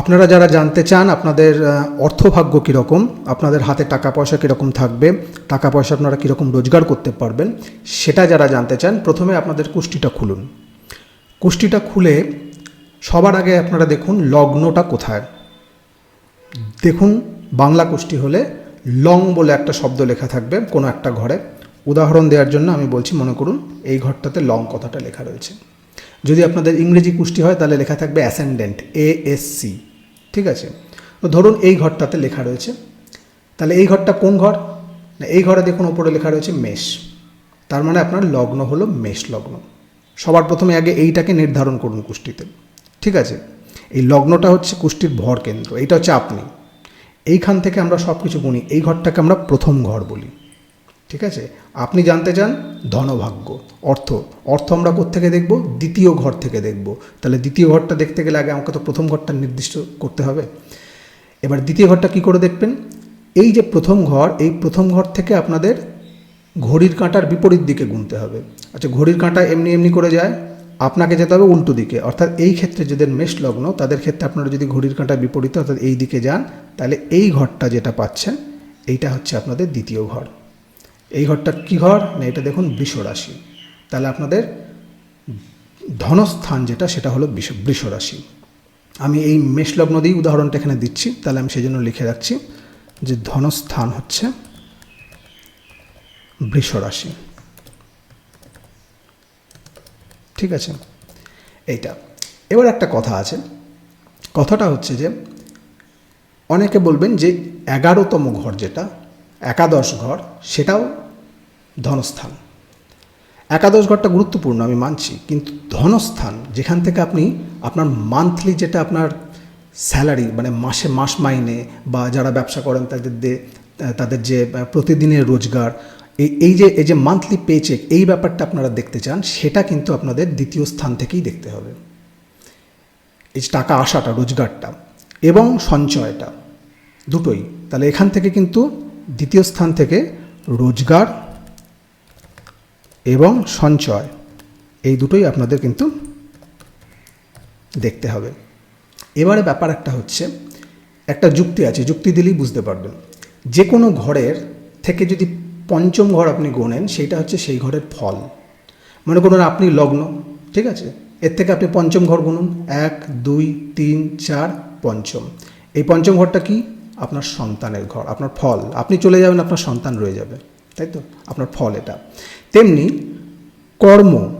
আপনারা যারা জানতে চান আপনাদের অর্থভাগ্য কীরকম, আপনাদের হাতে টাকা পয়সা কীরকম থাকবে টাকা পয়সা আপনারা কীরকম রোজগার করতে পারবেন, সেটা যারা জানতে চান, প্রথমে আপনাদের কুষ্টিটা খুলুন। কুষ্টিটা খুলে সবার আগে আপনারা দেখুন লগ্নটা কোথায়। দেখুন, বাংলা কুষ্টি হলে লং বলে একটা শব্দ লেখা থাকবে কোনো একটা ঘরে। উদাহরণ দেওয়ার জন্য আমি বলছি, মনে করুন এই ঘরটাতে লং কথাটা লেখা রয়েছে। যদি আপনাদের ইংরেজি কুষ্টি হয়, তাহলে লেখা থাকবে অ্যাসেন্ডেন্ট এ এস সি ঠিক আছে? তো ধরুন এই ঘরটাতে লেখা রয়েছে। তাহলে এই ঘরটা কোন ঘর? না, এই ঘরে দেখুন ওপরে লেখা রয়েছে মেষ। তার মানে আপনার লগ্ন হলো মেষ লগ্ন। সবার প্রথমে আগে এইটাকে নির্ধারণ করুন কুষ্টিতে, ঠিক আছে? এই লগ্নটা হচ্ছে কুষ্টির ভর কেন্দ্র এইটা হচ্ছে আপনি। এইখান থেকে আমরা সব কিছু গুনি, এই ঘরটাকে আমরা প্রথম ঘর বলি। ঠিক আছে? আপনি জানতে চান ধনভাগ্য। অর্থ। অর্থ আমরা থেকে দেখব? দ্বিতীয় ঘর থেকে দেখব। তাহলে দ্বিতীয় ঘরটা দেখতে গেলে আগে আমাকে তো প্রথম ঘরটা নির্দিষ্ট করতে হবে। এবার দ্বিতীয় ঘরটা কি করে দেখবেন? এই যে প্রথম ঘর, এই প্রথম ঘর থেকে আপনাদের ঘড়ির কাঁটার বিপরীত দিকে গুনতে হবে। আচ্ছা ঘড়ির কাঁটা এমনি এমনি করে যায়, আপনাকে যেতে হবে উল্টো দিকে। অর্থাৎ এই ক্ষেত্রে যাদের মেষ লগ্ন, তাদের ক্ষেত্রে আপনারা যদি ঘড়ির কাঁটার বিপরীতে অর্থাৎ এই দিকে যান, তাহলে এই ঘরটা যেটা পাচ্ছেন, এইটা হচ্ছে আপনাদের দ্বিতীয় ঘর। এই ঘরটা কি ঘর? না, এটা দেখুন বৃষ রাশি তাহলে আপনাদের ধনস্থান যেটা, সেটা হলো বৃষ আমি এই মেষলগ্ন দিয়েই উদাহরণটা এখানে দিচ্ছি। তাহলে আমি সেই জন্য লিখে রাখছি যে ধনস্থান হচ্ছে বৃষ রাশি ঠিক আছে? এইটা। এবার একটা কথা আছে। কথাটা হচ্ছে যে, অনেকে বলবেন যে এগারোতম ঘর যেটা একাদশ ঘর সেটাও ধনস্থান। একাদশ ঘরটা গুরুত্বপূর্ণ, আমি মানছি। কিন্তু ধনস্থান, যেখান থেকে আপনি আপনার মান্থলি যেটা আপনার স্যালারি মানে মাসে মাস মাইনে, বা যারা ব্যবসা করেন, তাদের তাদের যে প্রতিদিনের রোজগার, এই এই যে এই যে মান্থলি পে চেক এই ব্যাপারটা আপনারা দেখতে চান, সেটা কিন্তু আপনাদের দ্বিতীয় স্থান থেকেই দেখতে হবে। এই যে টাকা আসাটা, রোজগারটা, এবং সঞ্চয়টা, দুটোই। তাহলে এখান থেকে কিন্তু দ্বিতীয় স্থান থেকে রোজগার এবং সঞ্চয়। এই দুটোই আপনাদের কিন্তু দেখতে হবে। এবারে ব্যাপার একটা হচ্ছে, একটা যুক্তি আছে, যুক্তি দিলেই বুঝতে পারবেন। যে কোনো ঘরের থেকে যদি পঞ্চম ঘর আপনি গোনেন, সেইটা হচ্ছে সেই ঘরের ফল। মনে করুন আপনি লগ্ন, ঠিক আছে? এর থেকে আপনি পঞ্চম ঘর গুনুন, এক, দুই, তিন, চার, পঞ্চম। এই পঞ্চম ঘরটা কি? আপনার সন্তানের ঘর, আপনার ফল। আপনি চলে যাবেন, আপনার সন্তান রয়ে যাবে। তাই তো? আপনার ফল এটা। তেমনি কর্ম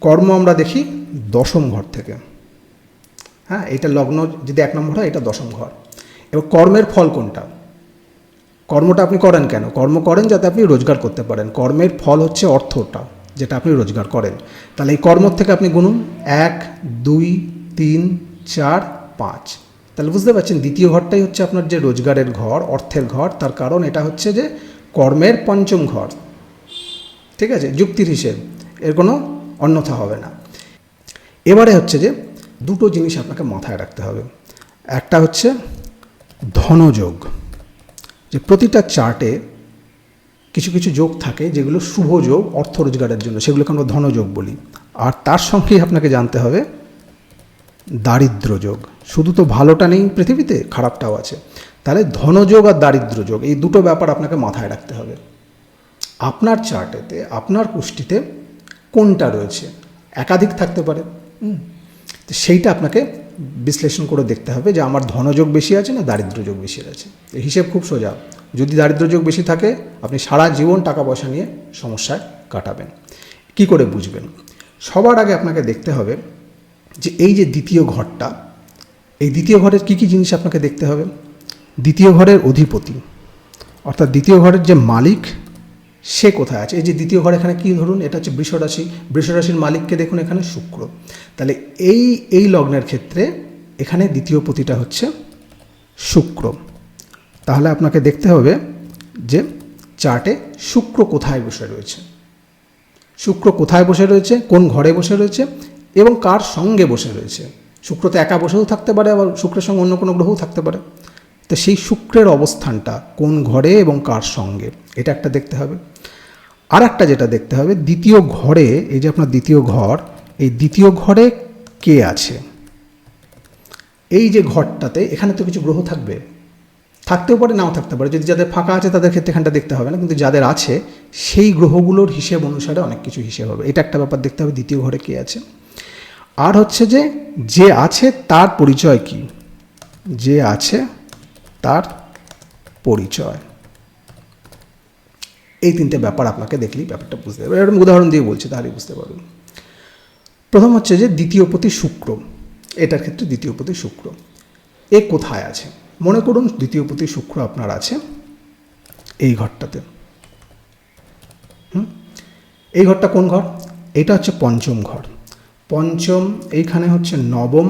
কর্ম আমরা দেখি দশম ঘর থেকে। হ্যাঁ এটা লগ্ন যদি এক নম্বর হয়, এটা দশম ঘর। এবার কর্মের ফল কোনটা? কর্মটা আপনি করেন কেন? কর্ম করেন যাতে আপনি রোজগার করতে পারেন। কর্মের ফল হচ্ছে অর্থটা, যেটা আপনি রোজগার করেন। তাহলে এই কর্ম থেকে আপনি গুনুন এক, দুই, তিন, চার, পাঁচ। তাহলে বুঝতে পারছেন, দ্বিতীয় ঘরটাই হচ্ছে আপনার যে রোজগারের ঘর, অর্থের ঘর, তার কারণ এটা হচ্ছে যে কর্মের পঞ্চম ঘর। ঠিক আছে? যুক্তির হিসেব, এর কোনো অন্যথা হবে না। এবারে হচ্ছে যে দুটো জিনিস আপনাকে মাথায় রাখতে হবে। একটা হচ্ছে ধনযোগ, যে প্রতিটা চার্টে কিছু কিছু যোগ থাকে যেগুলো শুভ যোগ, অর্থ রোজগারের জন্য, সেগুলোকে আমরা ধনযোগ বলি। আর তার সঙ্গেই আপনাকে জানতে হবে দারিদ্র যোগ। শুধু তো ভালোটা নেই পৃথিবীতে, খারাপটাও আছে। তাহলে ধনযোগ আর দারিদ্র যোগ, এই দুটো ব্যাপার আপনাকে মাথায় রাখতে হবে। আপনার চার্টেতে আপনার কুষ্টিতে কোনটা রয়েছে? একাধিক থাকতে পারে। তো সেইটা আপনাকে বিশ্লেষণ করে দেখতে হবে যে আমার ধনযোগ বেশি আছে না দারিদ্র যোগ বেশি আছে। হিসেব খুব সোজা। যদি দারিদ্র যোগ বেশি থাকে, আপনি সারা জীবন টাকা পয়সা নিয়ে সমস্যায় কাটাবেন। কি করে বুঝবেন? সবার আগে আপনাকে দেখতে হবে যে এই যে দ্বিতীয় ঘরটা, এই দ্বিতীয় ঘরের কী কী জিনিস আপনাকে দেখতে হবে? দ্বিতীয় ঘরের অধিপতি, অর্থাৎ দ্বিতীয় ঘরের যে মালিক, সে কোথায় আছে? এই যে দ্বিতীয় ঘর এখানে কি ধরুন? এটা হচ্ছে বৃষরাশি। বৃষরাশির মালিককে দেখুন এখানে শুক্র। তাহলে এই এই লগ্নের ক্ষেত্রে এখানে দ্বিতীয় পতিটা হচ্ছে শুক্র। তাহলে আপনাকে দেখতে হবে যে চার্টে শুক্র কোথায় বসে রয়েছে? শুক্র কোথায় বসে রয়েছে? কোন ঘরে বসে রয়েছে? এবং কার সঙ্গে বসে রয়েছে? শুক্র তো একা বসেও থাকতে পারে, আবার শুক্রের সঙ্গে অন্য কোনো গ্রহও থাকতে পারে। তো সেই শুক্রের অবস্থানটা কোন ঘরে এবং কার সঙ্গে? এটা একটা দেখতে হবে। আর একটা যেটা দেখতে হবে, দ্বিতীয় ঘরে, এই যে আপনার দ্বিতীয় ঘর, এই দ্বিতীয় ঘরে কে আছে? এই যে ঘরটাতে এখানে তো কিছু গ্রহ থাকবে। থাকতেও পারে, নাও থাকতে পারে। যদি যাদের ফাঁকা আছে, তাদের ক্ষেত্রে এখানটা দেখতে হবে না, কিন্তু যাদের আছে, সেই গ্রহগুলোর হিসেব অনুসারে অনেক কিছু হিসেব হবে। এটা একটা ব্যাপার দেখতে হবে, দ্বিতীয় ঘরে কে আছে। আর হচ্ছে যে যে আছে তার পরিচয় কি? যে আছে তার পরিচয়। এই তিনটে ব্যাপার আপনাকে দেখলেই ব্যাপারটা বুঝতে পারবে এরকম উদাহরণ দিয়ে বলছি, তাহলেই বুঝতে পারবেন। প্রথম হচ্ছে যে, দ্বিতীয় পতি শুক্র। এটার ক্ষেত্রে দ্বিতীয় পতি শুক্র। এ কোথায় আছে? মনে করুন দ্বিতীয় পতি শুক্র আপনার আছে এই ঘরটাতে। এই ঘরটা কোন ঘর? এটা হচ্ছে পঞ্চম ঘর। পঞ্চম, এইখানে হচ্ছে নবম,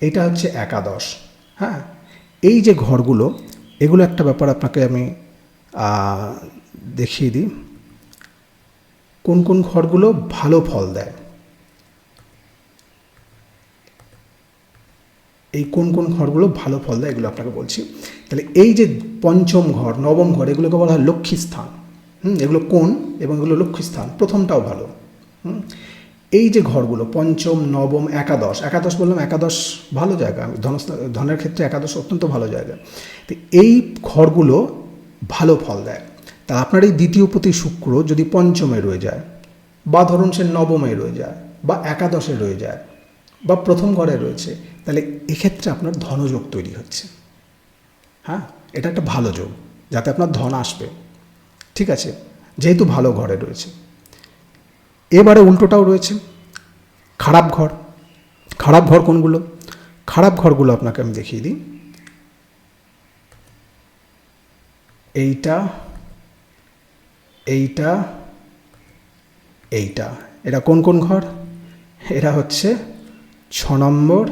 এটা হচ্ছে একাদশ হ্যাঁ? এই যে ঘরগুলো, এগুলো একটা ব্যাপার আপনাকে আমি দেখিয়ে দিই। কোন কোন ঘরগুলো ভালো ফল দেয়? এই কোন কোন ঘরগুলো ভালো ফল দেয়, এগুলো আপনাকে বলছি। তাহলে এই যে পঞ্চম ঘর, নবম ঘর, এগুলোকে বলা হয় লক্ষ্মী স্থান হুম? এগুলো কোন? এবং এগুলো লক্ষ্মী স্থান প্রথমটাও ভালো। হুম? এই যে ঘরগুলো, পঞ্চম, নবম, একাদশ একাদশ বললাম একাদশ ভালো জায়গা, ধনস্থ- ধনের ক্ষেত্রে একাদশ অত্যন্ত ভালো জায়গা। তো এই ঘরগুলো ভালো ফল দেয়। তা আপনার এই দ্বিতীয় প্রতি শুক্র যদি পঞ্চমে রয়ে যায়, বা ধরুন সে নবমে রয়ে যায়, বা একাদশে রয়ে যায়, বা প্রথম ঘরে রয়েছে, তাহলে এক্ষেত্রে আপনার ধনযোগ তৈরি হচ্ছে। হ্যাঁ এটা একটা ভালো যোগ, যাতে আপনার ধন আসবে। ঠিক আছে, যেহেতু ভালো ঘরে রয়েছে। এবারে উল্টোটাও রয়েছে। খারাপ ঘর। খারাপ ঘর কোনগুলো? খারাপ ঘরগুলো আপনাকে আমি দেখিয়ে দিই। এইটা এইটা এইটা। এটা কোন কোন ঘর? এরা হচ্ছে ছ নম্বর,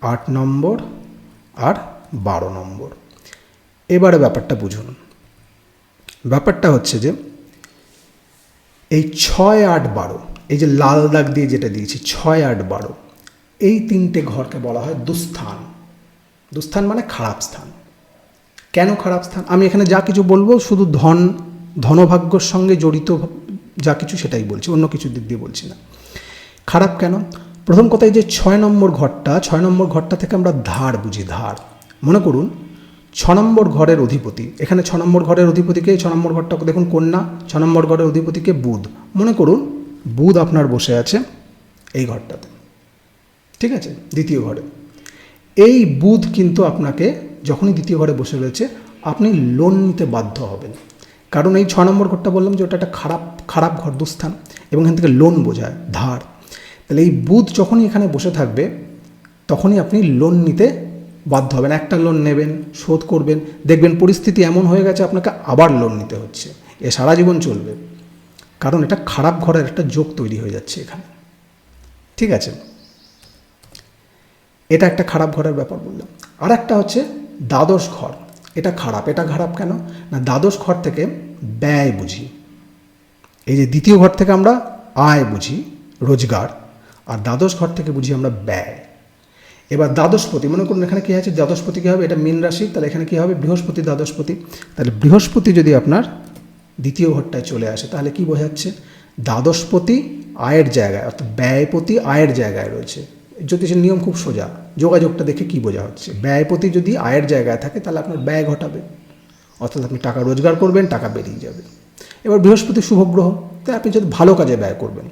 আট নম্বর আর বারো নম্বর। এবারে ব্যাপারটা বুঝুন। ব্যাপারটা হচ্ছে যে এই ছয় আট বারো, এই যে লাল দাগ দিয়ে যেটা দিয়েছি, ছয় আট বারো, এই তিনটে ঘরকে বলা হয় দুস্থান। দুস্থান মানে খারাপ স্থান। কেন খারাপ স্থান? আমি এখানে যা কিছু বলব, শুধু ধন, ধনভাগ্যর সঙ্গে জড়িত যা কিছু সেটাই বলছি, অন্য কিছু দিক দিয়ে বলছি না। খারাপ কেন? প্রথম কথা এই যে ছয় নম্বর ঘরটা, ছয় নম্বর ঘরটা থেকে আমরা ধার বুঝি, ধার। মনে করুন ছ নম্বর ঘরের অধিপতি। এখানে ছ নম্বর ঘরের অধিপতিকে, ছ নম্বর ঘরটা দেখুন কন্যা, ছ নম্বর ঘরের অধিপতিকে বুধ। মনে করুন, বুধ আপনার বসে আছে এই ঘরটাতে। ঠিক আছে? দ্বিতীয় ঘরে। এই বুধ কিন্তু আপনাকে যখনই দ্বিতীয় ঘরে বসে রয়েছে, আপনি লোন নিতে বাধ্য হবেন। কারণ এই ছ নম্বর ঘরটা বললাম যে ওটা একটা খারাপ খারাপ ঘর দুস্থান এবং এখান থেকে লোন বোঝায়, ধার। তাহলে এই বুধ যখনই এখানে বসে থাকবে, তখনই আপনি লোন নিতে বাধ্য হবেন, একটা লোন নেবেন, শোধ করবেন। দেখবেন পরিস্থিতি এমন হয়ে গেছে, আপনাকে আবার লোন নিতে হচ্ছে। এ সারা জীবন চলবে। কারণ এটা খারাপ ঘরের একটা যোগ তৈরি হয়ে যাচ্ছে এখানে। ঠিক আছে? এটা একটা খারাপ ঘরের ব্যাপার বললাম। আর একটা হচ্ছে দ্বাদশ ঘর। এটা খারাপ। এটা খারাপ কেন? না, দ্বাদশ ঘর থেকে ব্যয় বুঝি। এই যে দ্বিতীয় ঘর থেকে আমরা আয় বুঝি, রোজগার, আর দ্বাদশ ঘর থেকে বুঝি আমরা ব্যয়। এবার দ্বাদশপতি, মনে করুন এখানে কী আছে দ্বাদশপতি কী হবে? এটা মীন রাশি, তাহলে এখানে কী হবে? বৃহস্পতি, দ্বাদশপতি। তাহলে বৃহস্পতি যদি আপনার দ্বিতীয় ঘরটায় চলে আসে, তাহলে কি বোঝাচ্ছে? দ্বাদশপতি আয়ের জায়গায়, অর্থাৎ ব্যয়পতি আয়ের জায়গায় রয়েছে। জ্যোতিষের নিয়ম খুব সোজা। যোগাযোগটা দেখে কি বোঝা হচ্ছে? ব্যয়পতি যদি আয়ের জায়গায় থাকে, তাহলে আপনার ব্যয় ঘটাবে। অর্থাৎ আপনি টাকা রোজগার করবেন, টাকা বেরিয়ে যাবে। এবার বৃহস্পতি শুভ গ্রহ তাই আপনি যদি ভালো কাজে ব্যয় করবেন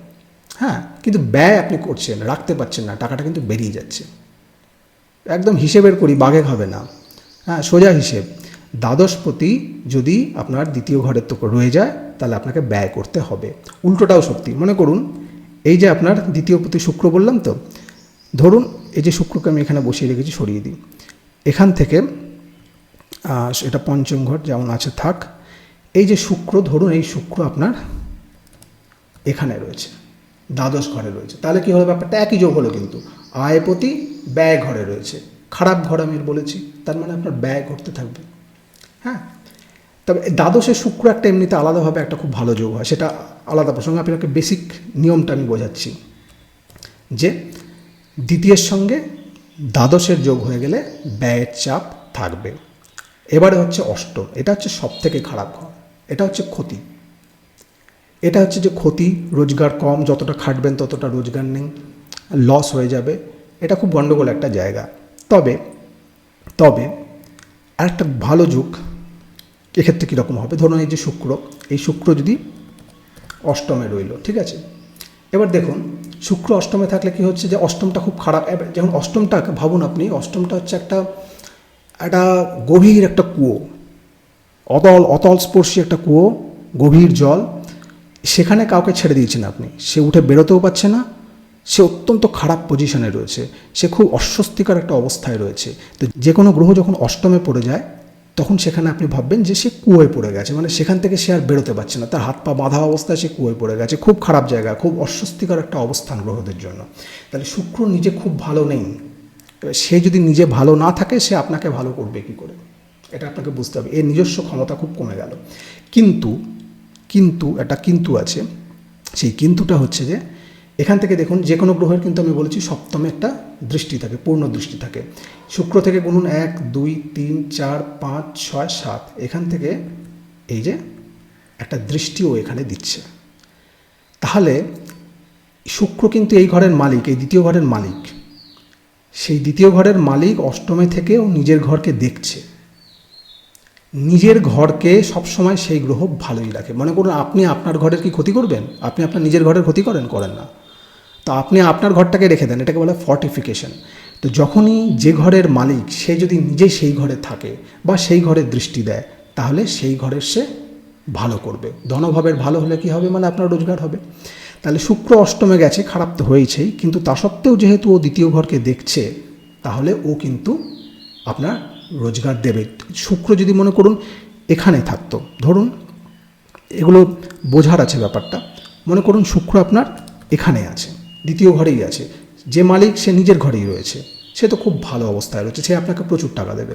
হ্যাঁ? কিন্তু ব্যয় আপনি করছেন, রাখতে পারছেন না, টাকাটা কিন্তু বেরিয়ে যাচ্ছে। একদম হিসেবের করি, বাঘে খাবে না। হ্যাঁ সোজা হিসেব। দ্বাদশপতি যদি আপনার দ্বিতীয় ঘরের তো রয়ে যায়, তাহলে আপনাকে ব্যয় করতে হবে। উল্টোটাও সত্যি। মনে করুন, এই যে আপনার দ্বিতীয় প্রতি শুক্র বললাম তো, ধরুন এই যে শুক্রকে আমি এখানে বসিয়ে রেখেছি, সরিয়ে দিই। এখান থেকে এটা পঞ্চম ঘর, যেমন আছে, থাক। এই যে শুক্র, ধরুন এই শুক্র আপনার এখানে রয়েছে, দ্বাদশ ঘরে রয়েছে। তাহলে কী হলো ব্যাপারটা? একই যোগ হলো কিন্তু। আয়পতি ব্যয় ঘরে রয়েছে। খারাপ ঘর আমি বলেছি, তার মানে আপনার ব্যয় করতে থাকবে। হ্যাঁ? তবে দ্বাদশে শুক্র একটা এমনিতে আলাদাভাবে একটা খুব ভালো যোগ হয়, সেটা আলাদা প্রসঙ্গে। আপনাকে বেসিক নিয়মটা আমি বোঝাচ্ছি। যে দ্বিতীয়ের সঙ্গে দ্বাদশের যোগ হয়ে গেলে ব্যয়ের চাপ থাকবে। এবারে হচ্ছে অষ্টম। এটা হচ্ছে সব থেকে খারাপ ঘর। এটা হচ্ছে ক্ষতি। এটা হচ্ছে যে ক্ষতি, রোজগার কম, যতটা খাটবেন ততটা রোজগার নেই। লস হয়ে যাবে। এটা খুব গণ্ডগোল একটা জায়গা। তবে তবে আরেকটা ভালো যুগ এক্ষেত্রে কীরকম হবে? ধরুন এই যে শুক্র, এই শুক্র যদি অষ্টমে রইল, ঠিক আছে? এবার দেখুন, শুক্র অষ্টমে থাকলে কি হচ্ছে যে অষ্টমটা খুব খারাপ। যেমন অষ্টমটা ভাবুন আপনি, অষ্টমটা হচ্ছে একটা একটা গভীর একটা কুয়ো, অতল অতল স্পর্শী একটা কুয়ো, গভীর জল, সেখানে কাউকে ছেড়ে দিয়েছেন আপনি। সে উঠে বেরোতেও পারছে না সে অত্যন্ত খারাপ পজিশনে রয়েছে। সে খুব অস্বস্তিকর একটা অবস্থায় রয়েছে। তো যে কোনো গ্রহ যখন অষ্টমে পড়ে যায়, তখন সেখানে আপনি ভাববেন যে সে কুয়োয় পড়ে গেছে। মানে সেখান থেকে সে আর বেরোতে পারছে না। তার হাত পা বাঁধা অবস্থায় সে কুয়োয় পড়ে গেছে। খুব খারাপ জায়গা, খুব অস্বস্তিকর একটা অবস্থান গ্রহদের জন্য। তাহলে শুক্র নিজে খুব ভালো নেই। সে যদি নিজে ভালো না থাকে, সে আপনাকে ভালো করবে কি করে? এটা আপনাকে বুঝতে হবে। এর নিজস্ব ক্ষমতা খুব কমে গেল। কিন্তু কিন্তু, একটা কিন্তু আছে। সেই কিন্তুটা হচ্ছে যে এখান থেকে দেখুন, যে কোনো গ্রহের কিন্তু আমি বলেছি সপ্তমে একটা দৃষ্টি থাকে, পূর্ণ দৃষ্টি থাকে। শুক্র থেকে গুনুন এক, দুই, তিন, চার, পাঁচ, ছয়, সাত। এখান থেকে এই যে একটা দৃষ্টিও এখানে দিচ্ছে। তাহলে শুক্র কিন্তু এই ঘরের মালিক, এই দ্বিতীয় ঘরের মালিক। সেই দ্বিতীয় ঘরের মালিক অষ্টমে থেকেও নিজের ঘরকে দেখছে। নিজের ঘরকে সবসময় সেই গ্রহ ভালোই রাখে। মনে করুন, আপনি আপনার ঘরের কি ক্ষতি করবেন? আপনি আপনার নিজের ঘরের ক্ষতি করেন? করেন না। তো আপনি আপনার ঘরটাকে রেখে দেন, এটাকে বলে ফর্টিফিকেশন তো যখনই যে ঘরের মালিক, সে যদি নিজে সেই ঘরে থাকে বা সেই ঘরের দৃষ্টি দেয়, তাহলে সেই ঘরের সে ভালো করবে। ধনভাবের ভালো হলে কি হবে? মানে আপনার রোজগার হবে। তাহলে শুক্র অষ্টমে গেছে, খারাপ তো হয়েছেই, কিন্তু তা সত্ত্বেও যেহেতু ও দ্বিতীয় ঘরকে দেখছে, তাহলে ও কিন্তু আপনার রোজগার দেবে। শুক্র যদি মনে করুন এখানে থাকতো, ধরুন এগুলো বোঝার আছে ব্যাপারটা। মনে করুন শুক্র আপনার এখানে আছে। দ্বিতীয় ঘরেই আছে। যে মালিক, সে নিজের ঘরেই রয়েছে। সে তো খুব ভালো অবস্থায় রয়েছে, সে আপনাকে প্রচুর টাকা দেবে।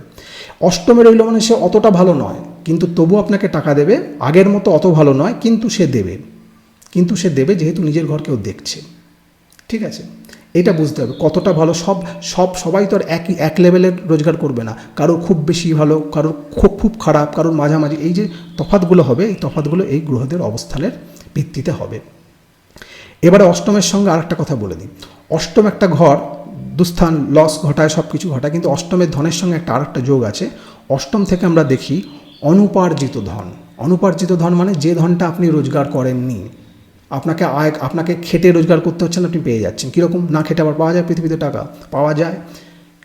অষ্টমে রইল মানে সে অতটা ভালো নয়, কিন্তু তবু আপনাকে টাকা দেবে, আগের মতো অত ভালো নয়, কিন্তু সে দেবে। কিন্তু সে দেবে যেহেতু নিজের ঘরকেও দেখছে। ঠিক আছে? এটা বুঝতে হবে, কতটা ভালো, সব সব, সবাই তো আর একই, এক লেভেলের রোজগার করবে না। কারোর খুব বেশি ভালো কারোর খুব খুব খারাপ, কারোর মাঝামাঝি। এই যে তফাতগুলো হবে, এই তফাতগুলো এই গ্রহদের অবস্থানের ভিত্তিতে হবে। এবারে অষ্টমের সঙ্গে আরেকটা কথা বলে দিই। অষ্টম একটা ঘর, দুস্থান লস ঘটায় সব কিছু ঘটায়, কিন্তু অষ্টমের ধনের সঙ্গে একটা আরেকটা যোগ আছে। অষ্টম থেকে আমরা দেখি অনুপার্জিত ধন। অনুপার্জিত ধন মানে যে ধনটা আপনি রোজগার করেননি। আপনাকে আয়, আপনাকে খেটে রোজগার করতে হচ্ছে না, আপনি পেয়ে যাচ্ছেন। কীরকম? না খেটে আবার পাওয়া যায় পৃথিবীতে টাকা? পাওয়া যায়।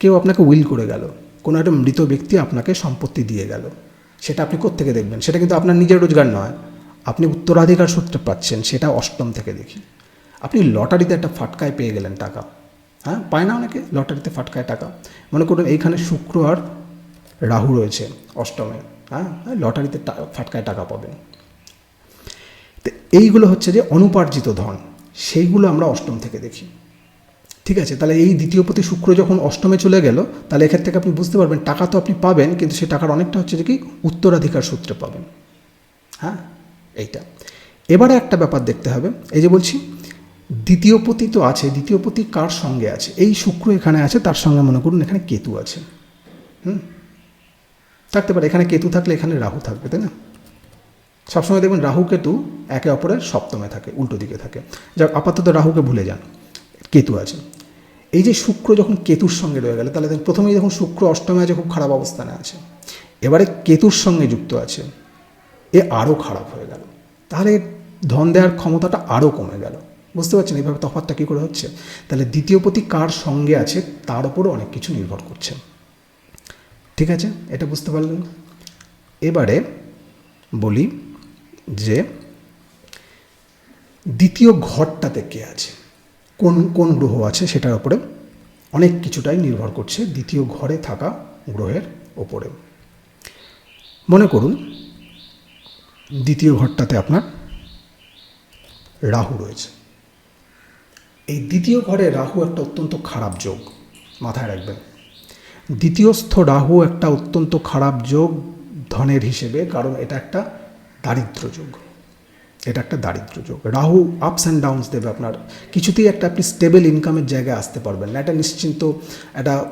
কেউ আপনাকে উইল করে গেল। কোনো একটা মৃত ব্যক্তি আপনাকে সম্পত্তি দিয়ে গেল। সেটা আপনি কোত্থেকে দেখবেন? সেটা কিন্তু আপনার নিজের রোজগার নয়। আপনি উত্তরাধিকার সূত্রে পাচ্ছেন, সেটা অষ্টম থেকে দেখি। আপনি লটারিতে একটা ফাটকায় পেয়ে গেলেন টাকা। হ্যাঁ পায় না অনেকে, লটারিতে ফাটকায় টাকা। মনে করুন এইখানে শুক্র আর রাহু রয়েছে অষ্টমে। হ্যাঁ লটারিতে ফাটকায় টাকা পাবেন। তো এইগুলো হচ্ছে যে অনুপার্জিত ধন, সেইগুলো আমরা অষ্টম থেকে দেখি। ঠিক আছে, তাহলে এই দ্বিতীয় প্রতি শুক্র যখন অষ্টমে চলে গেল, তাহলে এক্ষেত্রে থেকে আপনি বুঝতে পারবেন, টাকা তো আপনি পাবেন, কিন্তু সেই টাকার অনেকটা হচ্ছে যে কি, উত্তরাধিকার সূত্রে পাবেন। হ্যাঁ এইটা। এবারে একটা ব্যাপার দেখতে হবে, এই যে বলছি দ্বিতীয় পতি তো আছে, দ্বিতীয় পতি কার সঙ্গে আছে? এই শুক্র এখানে আছে, তার সঙ্গে মনে করুন এখানে কেতু আছে। হুম? থাকতে পারে, এখানে কেতু থাকলে এখানে রাহু থাকবে, তাই না? সবসময় দেখবেন রাহু কেতু একে অপরের সপ্তমে থাকে, উল্টো দিকে থাকে। যাক, আপাতত রাহুকে ভুলে যান, কেতু আছে। এই যে শুক্র যখন কেতুর সঙ্গে রয়ে গেল, তাহলে দেখুন প্রথমেই যখন শুক্র অষ্টমে আছে, খুব খারাপ অবস্থানে আছে। এবারে কেতুর সঙ্গে যুক্ত আছে, এ আরও খারাপ হয়ে গেল। তাহলে ধন দেওয়ার ক্ষমতাটা আরও কমে গেল। বুঝতে পারছেন এইভাবে তফাৎটা কী করে হচ্ছে? তাহলে দ্বিতীয় পতি কার সঙ্গে আছে? তার উপরও অনেক কিছু নির্ভর করছে। ঠিক আছে? এটা বুঝতে পারলেন? এবারে বলি যে দ্বিতীয় ঘরটাতে কে আছে? কোন কোন গ্রহ আছে সেটার উপরে অনেক কিছুটাই নির্ভর করছে দ্বিতীয় ঘরে থাকা গ্রহের ওপরে মনে করুন, দ্বিতীয় ঘরটাতে আপনার রাহু রয়েছে। এই দ্বিতীয় ঘরে রাহু একটা অত্যন্ত খারাপ যোগ মাথায় রাখবেন। দ্বিতীয়স্থ রাহু একটা অত্যন্ত খারাপ যোগ ধনের হিসেবে, কারণ এটা একটা দারিদ্র যোগ। এটা একটা দারিদ্র যোগ। রাহু আপস অ্যান্ড ডাউনস দেবে আপনার। কিছুতেই একটা আপনি স্টেবল ইনকামের জায়গায় আসতে পারবেন না। এটা নিশ্চিন্ত একটা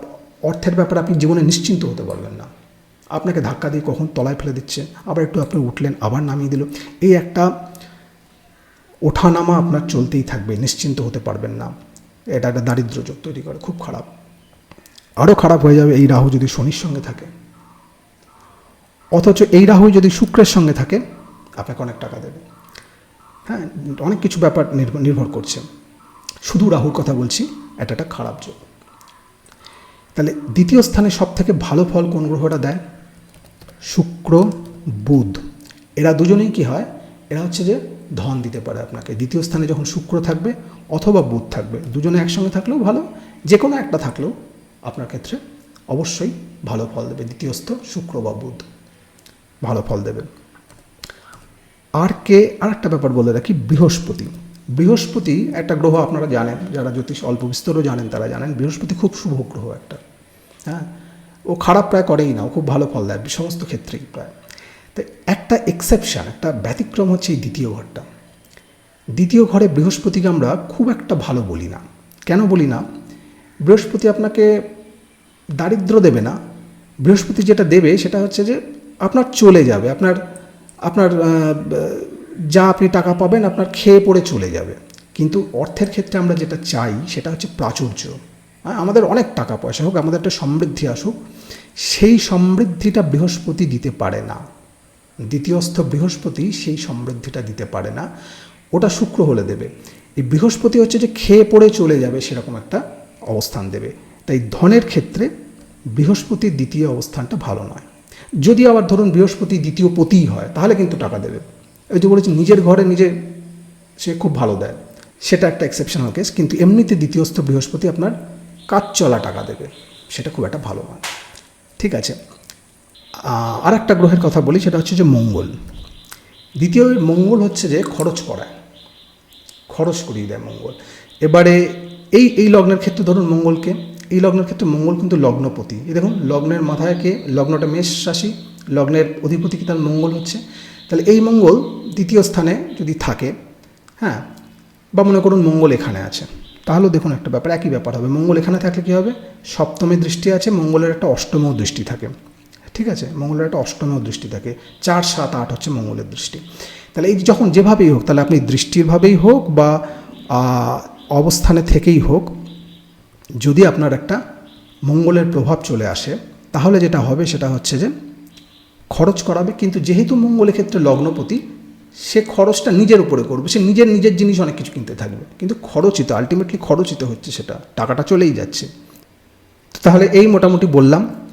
অর্থের ব্যাপারে আপনি জীবনে নিশ্চিন্ত হতে পারবেন না। আপনাকে ধাক্কা দিয়ে কখন তলায় ফেলে দিচ্ছে। আবার একটু আপনি উঠলেন, আবার নামিয়ে দিল। এই একটা ওঠানামা আপনার চলতেই থাকবে, নিশ্চিন্ত হতে পারবেন না। এটা একটা দারিদ্র যোগ তৈরি করে, খুব খারাপ। আরও খারাপ হয়ে যাবে এই রাহু যদি শনির সঙ্গে থাকে। অথচ এই রাহু যদি শুক্রের সঙ্গে থাকে, আপনাকে অনেক টাকা দেবে। হ্যাঁ অনেক কিছু ব্যাপার নির্ভর করছে। শুধু রাহুর কথা বলছি, এটা একটা খারাপ যোগ। তাহলে দ্বিতীয় স্থানে সব থেকে ভালো ফল কোন গ্রহটা দেয়? শুক্র, বুধ। এরা দুজনেই কি হয়? এরা হচ্ছে যে ধন দিতে পারে আপনাকে। দ্বিতীয় স্থানে যখন শুক্র থাকবে অথবা বুধ থাকবে, দুজনে একসঙ্গে থাকলেও ভালো যে কোনো একটা থাকলেও আপনার ক্ষেত্রে অবশ্যই ভালো ফল দেবে। দ্বিতীয়স্থ শুক্র বা বুধ, ভালো ফল দেবে। আর কে, আর একটা ব্যাপার বলে রাখি, বৃহস্পতি। বৃহস্পতি একটা গ্রহ আপনারা জানেন, যারা জ্যোতিষ অল্প বিস্তরও জানেন তারা জানেন, বৃহস্পতি খুব শুভ গ্রহ একটা। হ্যাঁ? ও খারাপ প্রায় করেই না, ও খুব ভালো ফল দেয়, সমস্ত ক্ষেত্রেই প্রায়। তো একটা এক্সেপশন একটা ব্যতিক্রম হচ্ছে এই দ্বিতীয় ঘরটা। দ্বিতীয় ঘরে বৃহস্পতিকে আমরা খুব একটা ভালো বলি না। কেন বলি না? বৃহস্পতি আপনাকে দারিদ্র দেবে না। বৃহস্পতি যেটা দেবে সেটা হচ্ছে যে আপনার চলে যাবে আপনার আপনার যা আপনি টাকা পাবেন আপনার খেয়ে পড়ে চলে যাবে। কিন্তু অর্থের ক্ষেত্রে আমরা যেটা চাই সেটা হচ্ছে প্রাচুর্য। হ্যাঁ, আমাদের অনেক টাকা পয়সা হোক আমাদের একটা সমৃদ্ধি আসুক সেই সমৃদ্ধিটা বৃহস্পতি দিতে পারে না। দ্বিতীয়স্থ বৃহস্পতি সেই সমৃদ্ধিটা দিতে পারে না। ওটা শুক্র হলে দেবে। এই বৃহস্পতি হচ্ছে যে খেয়ে পড়ে চলে যাবে সেরকম একটা অবস্থান দেবে। তাই ধনের ক্ষেত্রে বৃহস্পতির দ্বিতীয় অবস্থানটা ভালো নয়। যদি আবার ধরুন বৃহস্পতি দ্বিতীয় পতিই হয়, তাহলে কিন্তু টাকা দেবে। ওই যে বলেছি, নিজের ঘরে নিজে সে খুব ভালো দেয়। সেটা একটা এক্সেপশনাল কেস কিন্তু এমনিতে দ্বিতীয়স্থ বৃহস্পতি আপনার কাজ চলা টাকা দেবে। সেটা খুব একটা ভালো নয়। ঠিক আছে। আর একটা গ্রহের কথা বলি, সেটা হচ্ছে যে মঙ্গল। দ্বিতীয় মঙ্গল হচ্ছে যে খরচ করায় খরচ করিয়ে দেয় মঙ্গল। এবারে এই এই লগ্নের ক্ষেত্রে ধরুন মঙ্গলকে, এই লগ্নের ক্ষেত্রে মঙ্গল কিন্তু লগ্নপতি। এই দেখুন, লগ্নের মাথায় কে? লগ্নটা মেষ রাশি, লগ্নের অধিপতি কি তার মঙ্গল হচ্ছে? তাহলে এই মঙ্গল দ্বিতীয় স্থানে যদি থাকে হ্যাঁ বা মনে করুন মঙ্গল এখানে আছে তাহলেও দেখুন একটা ব্যাপার, একই ব্যাপার হবে। মঙ্গল এখানে থাকলে কী হবে? সপ্তমী দৃষ্টি আছে, মঙ্গলের একটা অষ্টমও দৃষ্টি থাকে। ঠিক আছে? মঙ্গলের একটা অষ্টমও দৃষ্টি থাকে। চার, সাত, আট হচ্ছে মঙ্গলের দৃষ্টি। তাহলে এই যখন যেভাবেই হোক, তাহলে আপনি দৃষ্টিরভাবেই হোক বা অবস্থানে থেকেই হোক, যদি আপনার একটা মঙ্গলের প্রভাব চলে আসে, তাহলে যেটা হবে সেটা হচ্ছে যে, খরচ করাবে। কিন্তু যেহেতু মঙ্গলের ক্ষেত্রে লগ্নপতি, সে খরচটা নিজের উপরে করবে। সে নিজের নিজের জিনিস অনেক কিছু কিনতে থাকবে। কিন্তু খরচিত আলটিমেটলি খরচিত হচ্ছে সেটা। টাকাটা চলেই যাচ্ছে। তাহলে এই মোটামুটি বললাম।